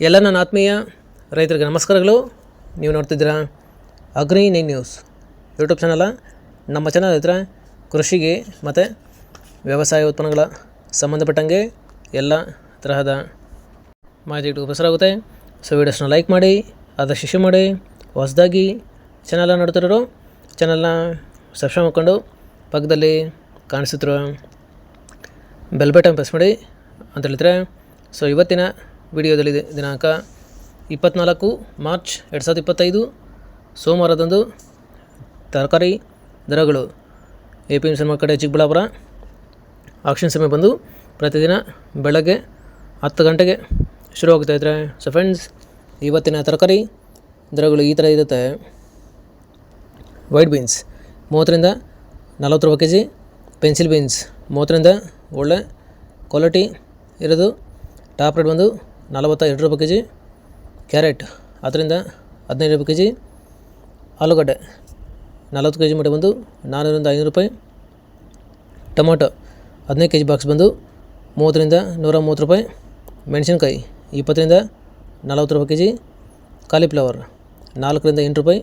ಎಲ್ಲ ನನ್ನ ಆತ್ಮೀಯ ರೈತರಿಗೆ ನಮಸ್ಕಾರಗಳು. ನೀವು ನೋಡ್ತಿದ್ದೀರಾ agri nine news YouTube channel. ನಮ್ಮ ಚಾನಲ್ ಹತ್ರ ಕೃಷಿಗೆ ಮತ್ತು ವ್ಯವಸಾಯ ಉತ್ಪನ್ನಗಳ ಸಂಬಂಧಪಟ್ಟಂಗೆ ಎಲ್ಲ ತರಹದ ಮಾಹಿತಿಗಳು ಆಗುತ್ತೆ ಸೊ ವೀಡಿಯೋಸ್ನ ಲೈಕ್ ಮಾಡಿ ಅದರ ಶಿಶು ಮಾಡಿ, ಹೊಸದಾಗಿ ಚಾನಲ್ನ ನೋಡ್ತಿರೋರು ಚಾನಲ್ನ ಸಬ್ಸ್ಕ್ರೈಬ್ ಮಾಡ್ಕೊಂಡು ಪಕ್ಕದಲ್ಲಿ ಕಾಣಿಸುತ್ತಿರೋ ಬೆಲ್ ಬಟನ್ ಪ್ರೆಸ್ ಮಾಡಿ ಅಂತ ಹೇಳಿದ್ರೆ, ಸೊ ಇವತ್ತಿನ ವಿಡಿಯೋದಲ್ಲಿ ದಿ- ದಿನಾಂಕ ಇಪ್ಪತ್ತ್ನಾಲ್ಕು ಮಾರ್ಚ್ ಎರಡು ಸಾವಿರದ ಇಪ್ಪತ್ತೈದು, ಸೋಮವಾರದಂದು ತರಕಾರಿ ದರಗಳು. ಎ ಪಿ ಎಂ ಸಿ ಕಡೆ ಚಿಕ್ಕಬಳ್ಳಾಪುರ. ಆಕ್ಷನ್ ಸಮಯ ಬಂದು ಪ್ರತಿದಿನ ಬೆಳಗ್ಗೆ ಹತ್ತು ಗಂಟೆಗೆ ಶುರುವಾಗ್ತಾ ಇದ್ದರೆ ಸೊ ಫ್ರೆಂಡ್ಸ್ ಇವತ್ತಿನ ತರಕಾರಿ ದರಗಳು ಈ ಥರ ಇರುತ್ತೆ. ವೈಟ್ ಬೀನ್ಸ್ ಮೂವತ್ತರಿಂದ ನಲವತ್ತು ರೂಪಾಯಿ ಕೆ ಜಿ ಪೆನ್ಸಿಲ್ ಬೀನ್ಸ್ ಮೂವತ್ತರಿಂದ ಒಳ್ಳೆ ಕ್ವಾಲಿಟಿ ಇರೋದು. ಟಾಪ್ ರೇಟ್ ಬಂದು ನಲವತ್ತ ಎರಡು ರೂಪಾಯಿ ಕೆ ಜಿ ಕ್ಯಾರೆಟ್ ಅದರಿಂದ ಹದಿನೈದು ರೂಪಾಯಿ ಕೆ ಜಿ ಆಲೂಗಡ್ಡೆ. ನಲವತ್ತು ಕೆ ಜಿ ಮಟ್ಟ ಬಂದು ನಾನ್ನೂರಿಂದ ಐನೂರು ರೂಪಾಯಿ. ಟೊಮೊಟೊ, ಹದಿನೈದು ಕೆ ಜಿ ಬಾಕ್ಸ್ ಬಂದು ಮೂವತ್ತರಿಂದ ನೂರ ಮೂವತ್ತು ರೂಪಾಯಿ. ಮೆಣಸಿನ್ಕಾಯಿ, ಇಪ್ಪತ್ತರಿಂದ ನಲವತ್ತು ರೂಪಾಯಿ ಕೆ ಜಿ ಕಾಲಿಫ್ಲವರ್, ನಾಲ್ಕರಿಂದ ಎಂಟು ರೂಪಾಯಿ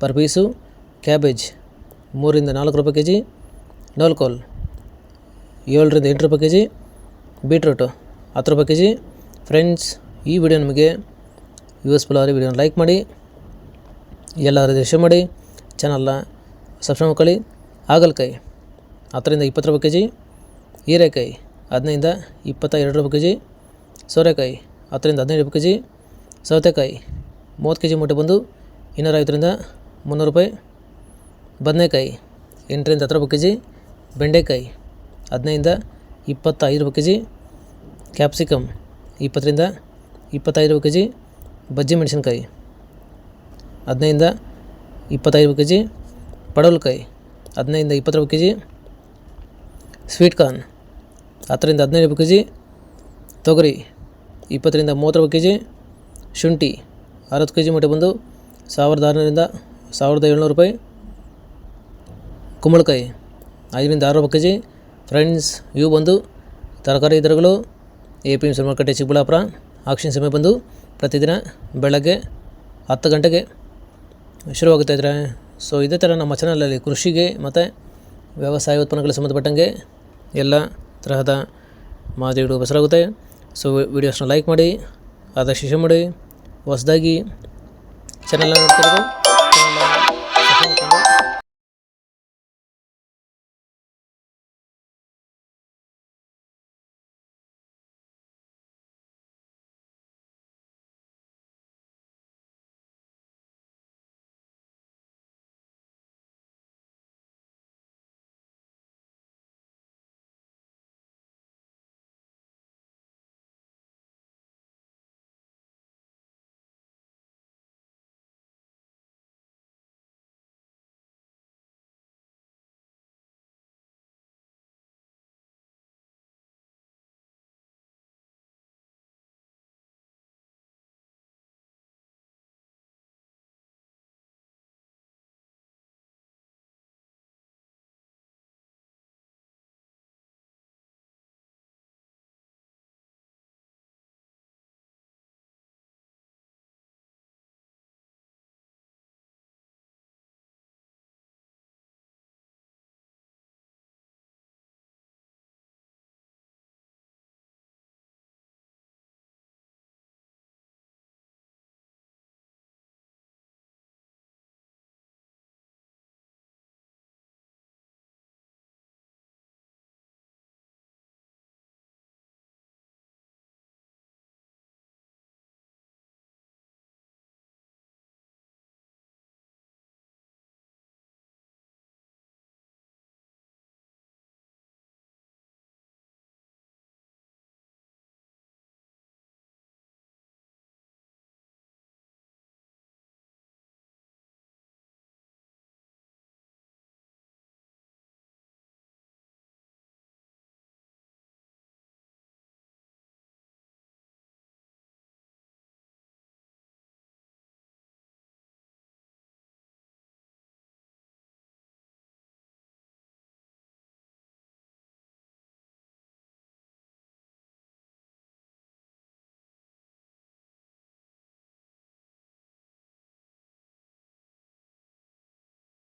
ಪರ್ ಪೀಸು ಕ್ಯಾಬೇಜ್, ಮೂರರಿಂದ ನಾಲ್ಕು ರೂಪಾಯಿ ಕೆ ಜಿ ನೋಲ್ಕೋಲ್, ಏಳರಿಂದ ಎಂಟು ರೂಪಾಯಿ ಕೆ ಜಿ ಬೀಟ್ರೂಟು, ಹತ್ತು ರೂಪಾಯಿ ಕೆ ಜಿ ಫ್ರೆಂಡ್ಸ್ ಈ ವಿಡಿಯೋ ನಿಮಗೆ ಯೂಸ್ಫುಲ್ ಆದರೆ ವಿಡಿಯೋನ ಲೈಕ್ ಮಾಡಿ ಎಲ್ಲರೂ ಶೇರ್ ಮಾಡಿ ಚಾನಲ್ನ ಸಬ್ಸ್ಕ್ರೈಬ್ ಮಾಡ್ಕೊಳ್ಳಿ. ಹಾಗಲಕಾಯಿ, ಹತ್ತರಿಂದ ಇಪ್ಪತ್ತು ರೂಪಾಯಿ ಕೆ ಜಿ ಹೀರೆಕಾಯಿ ಹದಿನೈದಿಂದ ಇಪ್ಪತ್ತ ಎರಡು ರೂಪಾಯಿ ಕೆ ಜಿ ಸೋರೆಕಾಯಿ, ಹತ್ತರಿಂದ ಹದಿನೈದು ರೂಪಾಯಿ ಕೆ ಜಿ ಸೌತೆಕಾಯಿ, ಮೂವತ್ತು ಕೆ ಜಿ ಮೂಟೆ ಬಂದು ಇನ್ನೂರ ಐವತ್ತರಿಂದ ಮುನ್ನೂರು ರೂಪಾಯಿ. ಬದನೆಕಾಯಿ, ಎಂಟರಿಂದ ಹತ್ತು ರೂಪಾಯಿ ಕೆ ಜಿ ಬೆಂಡೆಕಾಯಿ ಹದಿನೈದಿಂದ ಇಪ್ಪತ್ತೈದು ರೂಪಾಯಿ ಕೆ ಜಿ ಕ್ಯಾಪ್ಸಿಕಮ್ ಇಪ್ಪತ್ತರಿಂದ ಇಪ್ಪತ್ತೈದು ಕೆ ಜಿ ಬಜ್ಜಿ ಮೆಣಸಿನ್ಕಾಯಿ ಹದಿನೈದಿಂದ ಇಪ್ಪತ್ತೈದು ಕೆ ಜಿ ಪಡವಲಕಾಯಿ ಹದಿನೈದಿಂದ ಇಪ್ಪತ್ತು ರೂಪಾಯಿ ಕೆ ಜಿ ಸ್ವೀಟ್ ಕಾರ್ನ್, ಹತ್ತರಿಂದ ಹದಿನೈದು ಕೆ ಜಿ ತೊಗರಿ, ಇಪ್ಪತ್ತರಿಂದ ಮೂವತ್ತು ರೂಪಾಯಿ ಕೆ ಜಿ ಶುಂಠಿ, ಅರವತ್ತು ಕೆ ಜಿ ಮಟ್ಟ ಬಂದು ಸಾವಿರದ ಆರುನೂರಿಂದ ಸಾವಿರದ ಏಳ್ನೂರು ರೂಪಾಯಿ ಕುಂಬಳಕಾಯಿ, ಐದರಿಂದ ಆರು ರೂಪಾಯಿ ಕೆ ಜಿ ಫ್ರೆಂಡ್ಸ್, ಇವು ಬಂದು ತರಕಾರಿ ದರಗಳು ಎ ಪಿ ಎಂ ಸಿ ಮಾರುಕಟ್ಟೆ ಚಿಕ್ಕಬಳ್ಳಾಪುರ ಆಕ್ಷನ್ ಸಮಯ ಬಂದು ಪ್ರತಿದಿನ ಬೆಳಗ್ಗೆ ಹತ್ತು ಗಂಟೆಗೆ ಶುರುವಾಗುತ್ತೆ ಇದ್ದಾರೆ ಸೊ ಇದೇ ಥರ ನಮ್ಮ ಚಾನಲಲ್ಲಿ ಕೃಷಿಗೆ ಮತ್ತು ವ್ಯವಸಾಯ ಉತ್ಪನ್ನಗಳಿಗೆ ಸಂಬಂಧಪಟ್ಟಂಗೆ ಎಲ್ಲ ತರಹದ ಮಾದರಿಗಳು ಬಸರಾಗುತ್ತೆ ಸೊ ವಿಡಿಯೋಸ್ನ ಲೈಕ್ ಮಾಡಿ, ಆದಷ್ಟು ಶೇರ್ ಮಾಡಿ, ಹೊಸದಾಗಿ ಚಾನಲ್ನ ನೋಡ್ತಿರೋದು.